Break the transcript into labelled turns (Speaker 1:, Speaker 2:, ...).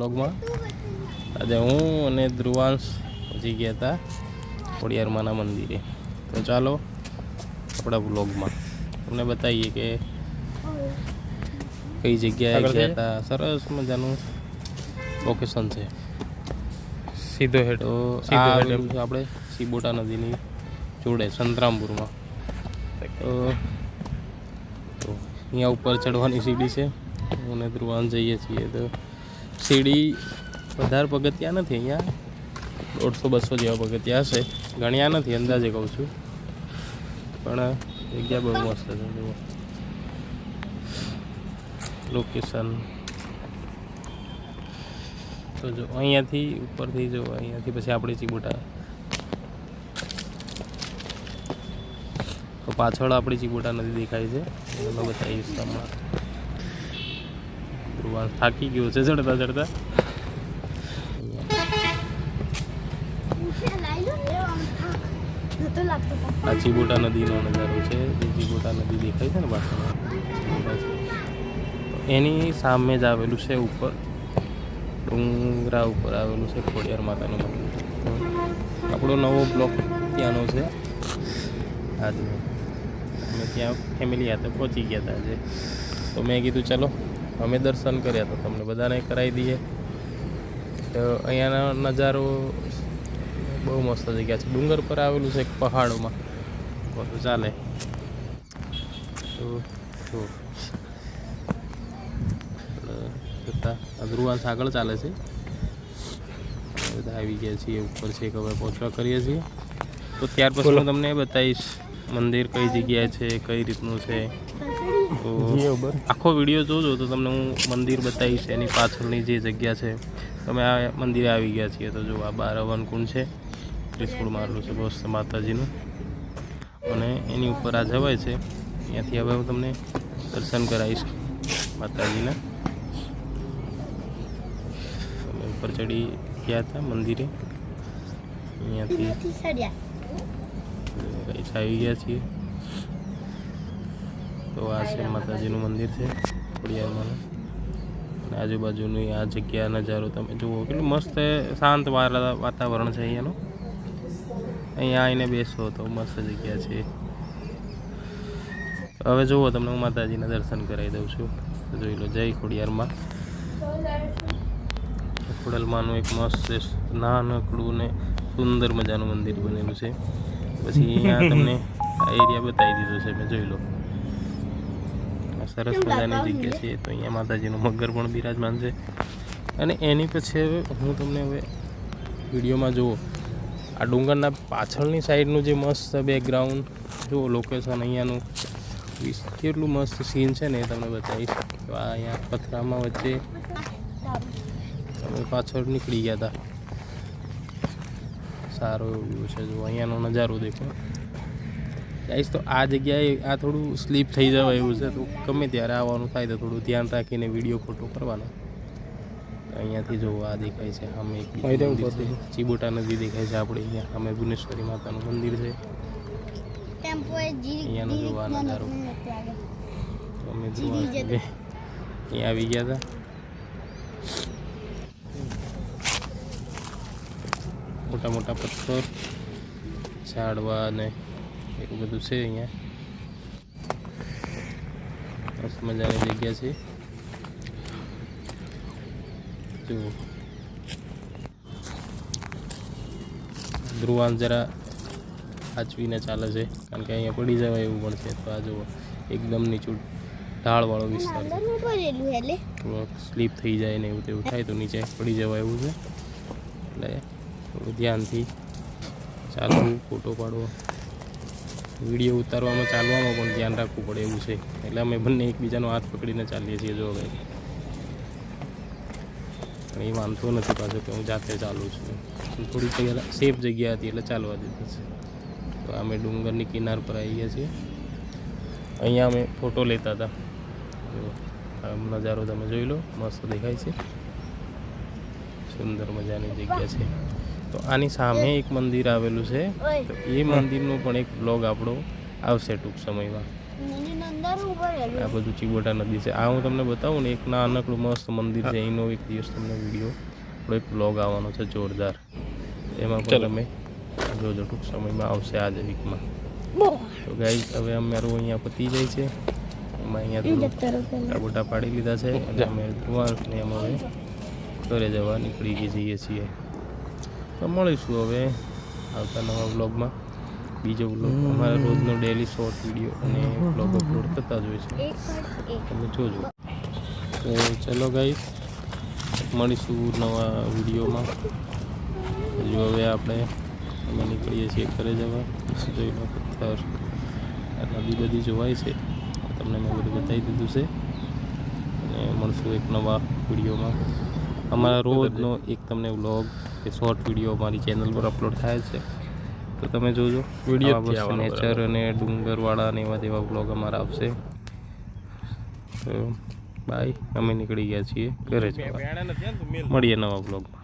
Speaker 1: બ્લોગમાં આજે હું અને ધ્રુવાંશ પહોંચી ગયા હતા ખોડિયારમાના મંદિરે. તો ચાલો આપણા બ્લોગમાં તમને બતાવીએ કે કઈ જગ્યાએ ગયા હતા. સરસ મજાનું લોકેશન છે.
Speaker 2: સીધો હેડ.
Speaker 1: આપણે સિબોટા નદીની જોડે સંતરામપુરમાં. તો તો અહીંયા ઉપર ચડવાની સીડી છે. અને ધ્રુવાન જઈએ છીએ તો સીડી વધારે પગથિયા નથી અહીંયા. દોઢસો, બસો જેવા પગથિયા હશે. ગણ્યા નથી, અંદાજે કહું છું. પણ જગ્યા બહુ મસ્ત છે, જુઓ. લોકેશન તો જો, અહીંયાથી ઉપરથી જો, અહીંયાથી પછી આપણે ચીબોટા. તો પાછળ આપણી ચીબોટા નદી દેખાય છે. એમાં બતાવીશ તમને ધ્રુવાંશ થાકી ગયો છે ચડતા ચડતા આ ચીબોટા નદીનો નજારો છે. જે ચીબોટા નદી દેખાય છે ને પાછળ એની સામે જ આવેલું છે ઉપર. ડુંગરા ઉપર આવેલું છે ખોડિયાર માતાનું મંદિર. આપણો નવો બ્લોક ત્યાંનો છે. આજે અમે ત્યાં ફેમિલી સાથે પહોંચી ગયા હતા આજે. તો મેં કીધું, ચલો અમે દર્શન કર્યા તો તમને બધાને કરાવી દઈએ. તો અહીંયાનો નજારો બહુ મસ્ત જગ્યા છે. ડુંગર પર આવેલું છે એક પહાડોમાં. બધું ચાલે. તો ધ્રુવાંશ આગળ ચાલે છે. બધા આવી ગયા છીએ ઉપર છે હવે પહોંચવા કરીએ છીએ. તો ત્યાર પછી હું તમને બતાવીશ મંદિર કઈ જગ્યાએ છે કઈ રીતનું છે. તો આખો વીડિયો જોજો તો તમને હું મંદિર બતાવીશ એની પાછળની જે જગ્યા છે. તમે આ મંદિરે આવી ગયા છીએ તો જો આ બાર હવનકુંડ છે ત્રિશુળ મારેલું છે બસ માતાજીનું. અને એની ઉપર આ જવાય છે. ત્યાંથી હવે હું તમને દર્શન કરાવીશ માતાજીના. અમે ઉપર ચડી ગયા હતા મંદિરે. અહીંયાથી આવી ગયા છીએ. તો આ છે માતાજીનું મંદિર છે ખોડિયારમાંનું અને આજુબાજુની આ જગ્યા, નજારો તમે જુઓ. કેટલું મસ્ત શાંત વારા- વાતાવરણ છે અહીંયાનું. અહીંયા આવીને બેસો તો મસ્ત જગ્યા છે. હવે જુઓ તમને હું માતાજીના દર્શન કરાવી દઉં છું. જોઈ લો, જય ખોડિયારમાં. ખોડલમાંનું એક મસ્ત નાનકડું ને સુંદર મજાનું મંદિર બનેલું છે. પછી અહીંયા તમને આ એરિયા બતાવી દીધો છે, મેં જોઈ લો. સરસ મજાની જગ્યા છે તો અહીંયા માતાજીનું મગર પણ બિરાજમાન છે. અને એની પછી હવે હું તમને હવે વિડીયોમાં જુઓ આ ડુંગરના પાછળની સાઈડનું જે મસ્ત બેકગ્રાઉન્ડ જુઓ લોકેશન અહીંયાનું. કેટલું મસ્ત સીન છે ને એ તમને બતાવીશ. તો આ અહીંયા પથરામાં વચ્ચે અમે પાછળ નીકળી ગયા હતા. સારો એવો વ્યૂ છે જો અહીંયાનો નજારો દેખો. ગાઈસ તો આ જગ્યાએ આ થોડું સ્લીપ થઈ જવાય એવું છે તો ગમે ત્યારે આવવાનું થાય તો થોડું ધ્યાન રાખીને વીડિયો ફોટો કરવાનો. અહીંયાથી જો આ દેખાય છે અમે ચીબોટા નદી દેખાય છે આપણે અહીંયા. અમે ભુવનેશ્વરી માતાનું મંદિર છે. અહીંયાનો જોવા નજારો તો અમે જોવા અહીંયા આવી ગયા હતા. મોટા મોટા પથ્થર ઝાડવા અને એવું બધું છે અહીંયા. મસ્ત મજાની જગ્યા છે. જુઓ ધ્રુવાન જરા આચવીને ચાલે છે. કારણ કે અહીંયા પડી જવાય એવું પણ છે. તો આ જુઓ એકદમ નીચું ઢાળવાળો વિસ્તાર છે. થોડોક સ્લીપ થઈ જાય ને એવું તેવું થાય તો નીચે પડી જવાય એવું છે. એટલે થોડું ધ્યાનથી ચાલવું ફોટો પાડવો. વીડિયો ઉતારવામાં, ચાલવામાં પણ ધ્યાન રાખવું પડે એવું છે. એટલે અમે બંને એકબીજાનો હાથ પકડીને ચાલીએ છીએ જો હવે. પણ એ માનતો નથી પાછો કે હું જાતે ચાલું છું. થોડી જગ્યા સેફ જગ્યા હતી એટલે ચાલવા દીધું છે. તો અમે ડુંગરની કિનાર પર આવી ગયા છીએ. અહીંયા અમે ફોટો લેતા હતા. નજારો તમે જોઈ લો. મસ્ત દેખાય છે. સુંદર મજાની જગ્યા છે. તો આની સામે એક મંદિર આવેલું છે. તો એ મંદિરનો પણ એક બ્લોગ આપણો આવશે ટૂંક સમયમાં. આ બધું ચીબોટા નદી છે. આ હું તમને બતાવું ને એક નાનકડું મસ્ત મંદિર છે. એનો એક દિવસ તમને વીડિયો આપણો એક બ્લોગ આવવાનો છે જોરદાર. એમાં પણ
Speaker 2: અમે
Speaker 1: તમે જોજો ટૂંક સમયમાં આવશે આજ વીકમાં.
Speaker 3: બહુ
Speaker 1: તો ગાઈસ હવે અમારું અહીંયા પતી જાય છે. એમાં અહીંયા બોટા પાડી લીધા છે. અને અમે ધ્રુવાંશને ને એમ હવે ઘરે જવા નીકળી ગઈ જઈએ છીએ. તો મળીશું હવે આવતા નવા વ્લોગમાં બીજો વ્લોગ અમારા રોજનો ડેલી શોર્ટ વીડિયો અને વ્લોગ અપલોડ થતા જ હોય છે.
Speaker 3: એક પર એક.
Speaker 1: તમે જોજો. તો ચલો ગાઈ મળીશું નવા વિડીયોમાં હજુ હવે આપણે અમે નીકળીએ છીએ ઘરે જવા. જોઈ લો પથ્થર આ નદી બધી જોવાય છે. તમને મેં બધું બતાવી દીધું છે. અને મળશું એક નવા વિડીયોમાં અમારા રોજનો એક તમને વ્લોગ કે શોર્ટ વીડિયો અમારી ચેનલ પર અપલોડ થાય છે. તો તમે જોજો.
Speaker 2: જ આવવાનો
Speaker 1: નેચર અને ડુંગરવાળા અને એવા તેવા બ્લોગ અમારા આવશે. તો બાય અમે નીકળી ગયા છીએ ઘરે જવા મળીએ નવા બ્લોગમાં